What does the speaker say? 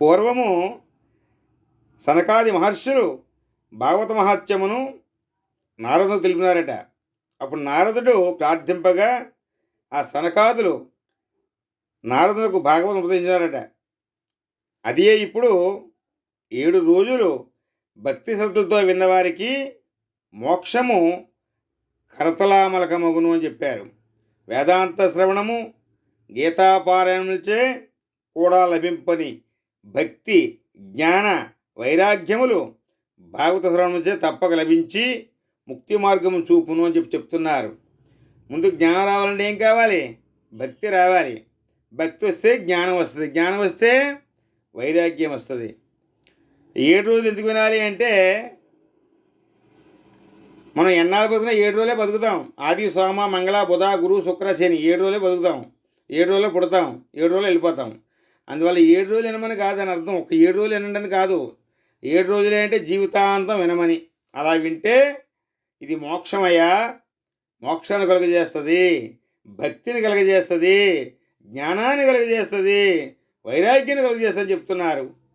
పూర్వము సనకాది మహర్షులు భాగవత మహాత్యమును నారదుడు తెలిపినారట అప్పుడు నారదుడు ప్రార్థింపగా ఆ సనకాదులు నారదులకు భాగవతం ఉపదేశించారట. అదే ఇప్పుడు ఏడు రోజులు భక్తి శ్రద్ధలతో విన్నవారికి మోక్షము కరతలామలకమగును అని చెప్పారు. వేదాంత శ్రవణము గీతాపారాయణులచే కూడా లభింపని భక్తి జ్ఞాన వైరాగ్యములు భాగవత శ్రవణంచే తప్పక లభించి ముక్తి మార్గము చూపును అని చెప్పి చెప్తున్నారు. ముందు జ్ఞానం రావాలంటే ఏం కావాలి? భక్తి రావాలి. భక్తి వస్తే జ్ఞానం వస్తుంది. జ్ఞానం వస్తే వైరాగ్యం వస్తుంది. ఏడు రోజులు ఎందుకు వినాలి అంటే మనం ఎన్నాళ్ళు బతుకున్నా ఏడు రోజులే బతుకుతాం. ఆది సోమ మంగళ బుధ గురు శుక్ర శని ఏడు రోజులే బతుకుతాం. ఏడు రోజులే పుడతాం. ఏడు రోజులు వెళ్ళిపోతాం. అందువల్ల ఏడు రోజులు వినమని కాదని అర్థం. ఒక ఏడు రోజులు వినండి కాదు. ఏడు రోజులే అంటే జీవితాంతం వినమని. అలా వింటే ఇది మోక్షమయ్యా. మోక్షాన్ని కలుగజేస్తుంది. భక్తిని కలుగజేస్తుంది. జ్ఞానాన్ని కలుగజేస్తుంది. వైరాగ్యాన్ని కలుగజేస్తుంది చెప్తున్నారు.